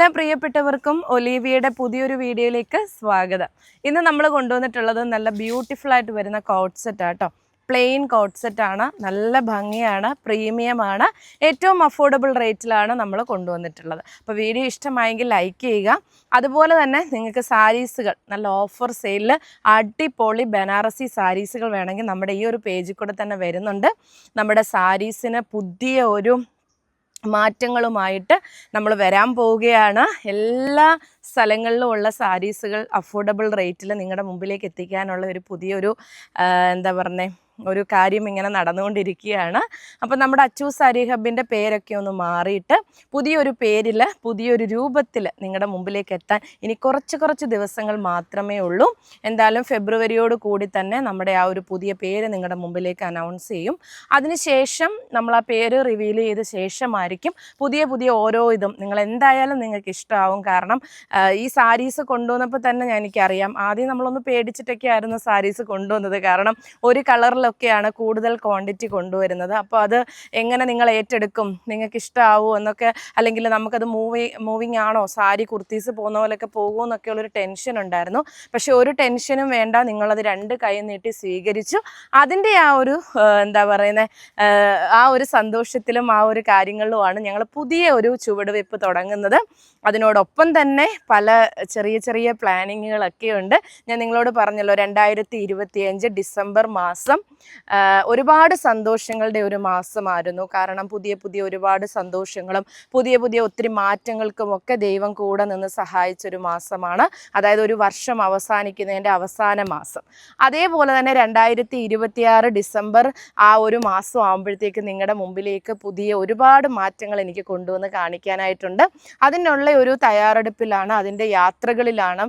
എല്ലാ പ്രിയപ്പെട്ടവർക്കും ഒലീവിയയുടെ പുതിയൊരു വീഡിയോയിലേക്ക് സ്വാഗതം. ഇന്ന് നമ്മൾ കൊണ്ടുവന്നിട്ടുള്ളത് നല്ല ബ്യൂട്ടിഫുൾ ആയിട്ട് വരുന്ന കോട്ട് സെറ്റ് ആട്ടോ. പ്ലെയിൻ കോട്ട് ആണ്. നല്ല ഭംഗിയാണ് പ്രീമിയമാണ്. ഏറ്റവും അഫോർഡബിൾ റേറ്റിലാണ് നമ്മൾ കൊണ്ടുവന്നിട്ടുള്ളത്. അപ്പോൾ വീഡിയോ ഇഷ്ടമായെങ്കിൽ ലൈക്ക് ചെയ്യുക. അതുപോലെ തന്നെ നിങ്ങൾക്ക് സാരീസുകൾ നല്ല ഓഫർ സെയിലിൽ അടിപൊളി ബനാറസി സാരീസുകൾ വേണമെങ്കിൽ നമ്മുടെ ഈ ഒരു പേജിൽ കൂടെ തന്നെ വരുന്നുണ്ട്. നമ്മുടെ സാരീസിന് പുതിയ ഒരു മാറ്റങ്ങളുമായിട്ട് നമ്മൾ വരാൻ പോവുകയാണ്. എല്ലാ സ്ഥലങ്ങളിലും ഉള്ള സാരീസുകൾ അഫോർഡബിൾ റേറ്റിൽ നിങ്ങളുടെ മുമ്പിലേക്ക് എത്തിക്കാനുള്ള ഒരു പുതിയൊരു എന്താ പറഞ്ഞേ ഒരു കാര്യം ഇങ്ങനെ നടന്നുകൊണ്ടിരിക്കുകയാണ്. അപ്പം നമ്മുടെ അച്ചു സാരി ഹബിന്റെ പേരൊക്കെ ഒന്ന് മാറിയിട്ട് പുതിയൊരു പേരിൽ പുതിയൊരു രൂപത്തിൽ നിങ്ങളുടെ മുമ്പിലേക്ക് എത്താൻ ഇനി കുറച്ച് കുറച്ച് ദിവസങ്ങൾ മാത്രമേ ഉള്ളൂ. എന്തായാലും ഫെബ്രുവരിയോട് കൂടി തന്നെ നമ്മുടെ ആ ഒരു പുതിയ പേര് നിങ്ങളുടെ മുമ്പിലേക്ക് അനൗൺസ് ചെയ്യും. അതിനുശേഷം നമ്മൾ ആ പേര് റിവീൽ ചെയ്ത ശേഷമായിരിക്കും പുതിയ പുതിയ ഓരോ ഇതും. നിങ്ങൾ എന്തായാലും നിങ്ങൾക്ക് ഇഷ്ടമാവും കാരണം ഈ സാരീസ് കൊണ്ടുവന്നപ്പോൾ തന്നെ ഞാൻ എനിക്കറിയാം. ആദ്യം നമ്മളൊന്ന് പേടിച്ചിട്ടൊക്കെ ആയിരുന്നു സാരീസ് കൊണ്ടുവന്നത്. കാരണം ഒരു കളറിലൊക്കെയാണ് കൂടുതൽ ക്വാണ്ടിറ്റി കൊണ്ടുവരുന്നത്? അപ്പോൾ അത് എങ്ങനെ നിങ്ങൾ ഏറ്റെടുക്കും? നിങ്ങൾക്ക് ഇഷ്ടമാവുമോ എന്നൊക്കെ? അല്ലെങ്കിൽ നമുക്കത് മൂവി മൂവിങ് ആണോ? സാരി കുർത്തീസ് പോകുന്ന പോലെയൊക്കെ പോകുമോ എന്നൊക്കെ ഉള്ളൊരു ടെൻഷൻ ഉണ്ടായിരുന്നു. പക്ഷേ ഒരു ടെൻഷനും വേണ്ട. നിങ്ങളത് രണ്ട് കൈ നീട്ടി സ്വീകരിച്ചു. അതിന്റെ ആ ഒരു എന്താ പറയുന്നത് ആ ഒരു സന്തോഷത്തിലും ആ ഒരു കാര്യങ്ങളിലുമാണ് ഞങ്ങൾ പുതിയ ഒരു ചുവടുവയ്പ്പ് തുടങ്ങുന്നത്. അതിനോടൊപ്പം തന്നെ പല ചെറിയ ചെറിയ പ്ലാനിങ്ങുകളൊക്കെ ഉണ്ട്. ഞാൻ നിങ്ങളോട് പറഞ്ഞല്ലോ രണ്ടായിരത്തി ഡിസംബർ മാസം ഒരുപാട് സന്തോഷങ്ങളുടെ ഒരു മാസമായിരുന്നു. കാരണം പുതിയ പുതിയ ഒരുപാട് സന്തോഷങ്ങളും പുതിയ പുതിയ ഒത്തിരി മാറ്റങ്ങൾക്കും ഒക്കെ ദൈവം കൂടെ നിന്ന് സഹായിച്ചൊരു മാസമാണ്. അതായത് ഒരു വർഷം അവസാനിക്കുന്നതിന്റെ അവസാന മാസം. അതേപോലെ തന്നെ രണ്ടായിരത്തി ഇരുപത്തിയാറ് ഡിസംബർ ആ ഒരു മാസം ആകുമ്പോഴത്തേക്ക് നിങ്ങളുടെ മുമ്പിലേക്ക് പുതിയ ഒരുപാട് മാറ്റങ്ങൾ എനിക്ക് കൊണ്ടുവന്ന് കാണിക്കാനായിട്ടുണ്ട്. അതിനുള്ള ഒരു തയ്യാറെടുപ്പിലാണ് അതിന്റെ യാത്രകളിലാണ്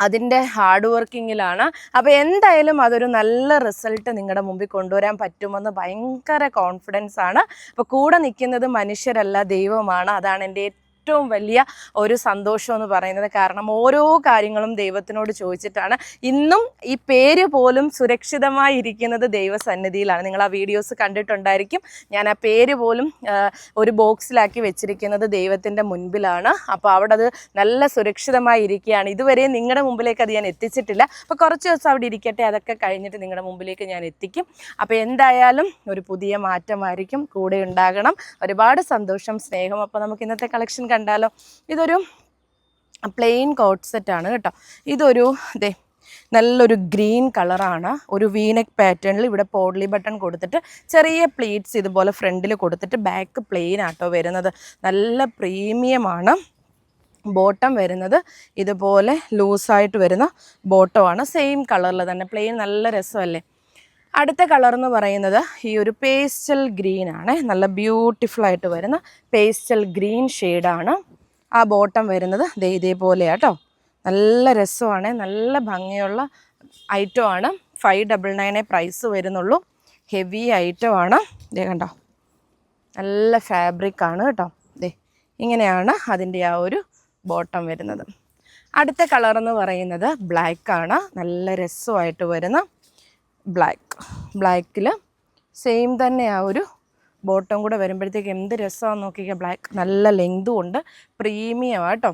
അതിന്റെ ഹാർഡ് വർക്കിങ്ങിലാണ്. അപ്പോൾ എന്തായാലും അതൊരു നല്ല റിസൾട്ട് നിങ്ങളുടെ മുമ്പിൽ കൊണ്ടുവരാൻ പറ്റുമെന്ന് ഭയങ്കര കോൺഫിഡൻസ് ആണ്. അപ്പോൾ കൂടെ നിൽക്കുന്നത് മനുഷ്യരല്ല ദൈവമാണ്. അതാണ് എന്റെ ഏറ്റവും വലിയ ഒരു സന്തോഷം എന്ന് പറയുന്നത് കാരണം ഓരോ കാര്യങ്ങളും ദൈവത്തിനോട് ചോദിച്ചിട്ടാണ്. ഇന്നും ഈ പേര് പോലും സുരക്ഷിതമായി ഇരിക്കുന്നത് ദൈവസന്നിധിയിലാണ്. നിങ്ങൾ ആ വീഡിയോസ് കണ്ടിട്ടുണ്ടായിരിക്കും. ഞാൻ ആ പേര് പോലും ഒരു ബോക്സിലാക്കി വെച്ചിരിക്കുന്നത് ദൈവത്തിന്റെ മുൻപിലാണ്. അപ്പോൾ അവിടെ അത് നല്ല സുരക്ഷിതമായി ഇരിക്കുകയാണ് ഇതുവരെ നിങ്ങളുടെ മുമ്പിലേക്ക് അത് ഞാൻ എത്തിച്ചിട്ടില്ല. അപ്പോൾ കുറച്ച് ദിവസം അവിടെ ഇരിക്കട്ടെ അതൊക്കെ കഴിഞ്ഞിട്ട് നിങ്ങളുടെ മുമ്പിലേക്ക് ഞാൻ എത്തിക്കും. അപ്പോൾ എന്തായാലും ഒരു പുതിയ മാറ്റമായിരിക്കും. കൂടെ ഉണ്ടാകണം. ഒരുപാട് സന്തോഷം സ്നേഹം. അപ്പോൾ നമുക്ക് ഇന്നത്തെ കളക്ഷൻ കണ്ടാലോ? ഇതൊരു പ്ലെയിൻ കോട്ട് സെറ്റാണ് കേട്ടോ. ഇതൊരു ദേ നല്ലൊരു ഗ്രീൻ കളറാണ് ഒരു വീനക് പാറ്റേണിൽ ഇവിടെ പോഡ്ലി ബട്ടൺ കൊടുത്തിട്ട് ചെറിയ പ്ലീറ്റ്സ് ഇതുപോലെ ഫ്രണ്ടിൽ കൊടുത്തിട്ട് ബാക്ക് പ്ലെയിൻ ആട്ടോ വരുന്നത്. നല്ല പ്രീമിയമാണ് ബോട്ടം വരുന്നത് ഇതുപോലെ ലൂസായിട്ട് വരുന്ന ബോട്ടമാണ് സെയിം കളറിൽ തന്നെ. പ്ലെയിൻ നല്ല രസമല്ലേ? അടുത്ത കളർ എന്ന് പറയുന്നത് ഈ ഒരു പേസ്റ്റൽ ഗ്രീൻ ആണ്. നല്ല ബ്യൂട്ടിഫുൾ ആയിട്ട് വരുന്ന പേസ്റ്റൽ ഗ്രീൻ ഷെയ്ഡാണ് ആ ബോട്ടം വരുന്നത് ദേ കേട്ടോ നല്ല രസമാണ്. നല്ല ഭംഗിയുള്ള ഐറ്റം ആണ്. ഫൈവ് ഡബിൾ നയനെ പ്രൈസ് വരുന്നുള്ളൂ. ഹെവി ഐറ്റം ആണ്. ദേ കണ്ടോ? നല്ല ഫാബ്രിക് ആണ് കേട്ടോ. ദേ ഇങ്ങനെയാണ് അതിന്റെ ആ ഒരു ബോട്ടം വരുന്നത്. അടുത്ത കളർ എന്ന് പറയുന്നത് ബ്ലാക്ക് ആണ്. നല്ല രസമായിട്ട് വരുന്ന ബ്ലാക്ക് ബ്ലാക്കിൽ സെയിം തന്നെ ആ ഒരു ബോട്ടം കൂടെ വരുമ്പോഴത്തേക്ക് എന്ത് രസമാണെന്ന് നോക്കിക്കുക ബ്ലാക്ക് നല്ല ലെങ്തും ഉണ്ട്. പ്രീമിയം ആട്ടോ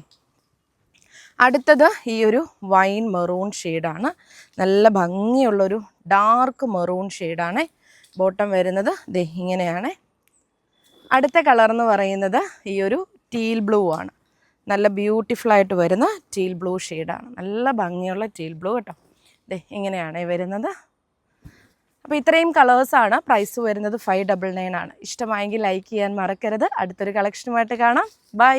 അടുത്തത് ഈ ഒരു വൈൻ മെറൂൺ ഷെയ്ഡാണ് നല്ല ഭംഗിയുള്ളൊരു ഡാർക്ക് മെറൂൺ ഷെയ്ഡാണ് ബോട്ടം വരുന്നത് ദേ ഇങ്ങനെയാണ്. അടുത്ത കളർ എന്ന് പറയുന്നത് ഈ ഒരു ടീൽ ബ്ലൂ ആണ്. നല്ല ബ്യൂട്ടിഫുൾ ആയിട്ട് വരുന്ന ടീൽ ബ്ലൂ ഷെയ്ഡാണ് നല്ല ഭംഗിയുള്ള ടീൽ ബ്ലൂ കേട്ടോ. ദേ ഇങ്ങനെയാണ് വരുന്നത്. അപ്പോൾ ഇത്രയും കളേഴ്സാണ് പ്രൈസ് വരുന്നത് ഫൈവ് ഡബിൾ നയൻ ആണ്. ഇഷ്ടമായെങ്കിൽ ലൈക്ക് ചെയ്യാൻ മറക്കരുത്. അടുത്തൊരു കളക്ഷനുമായിട്ട് കാണാം. ബൈ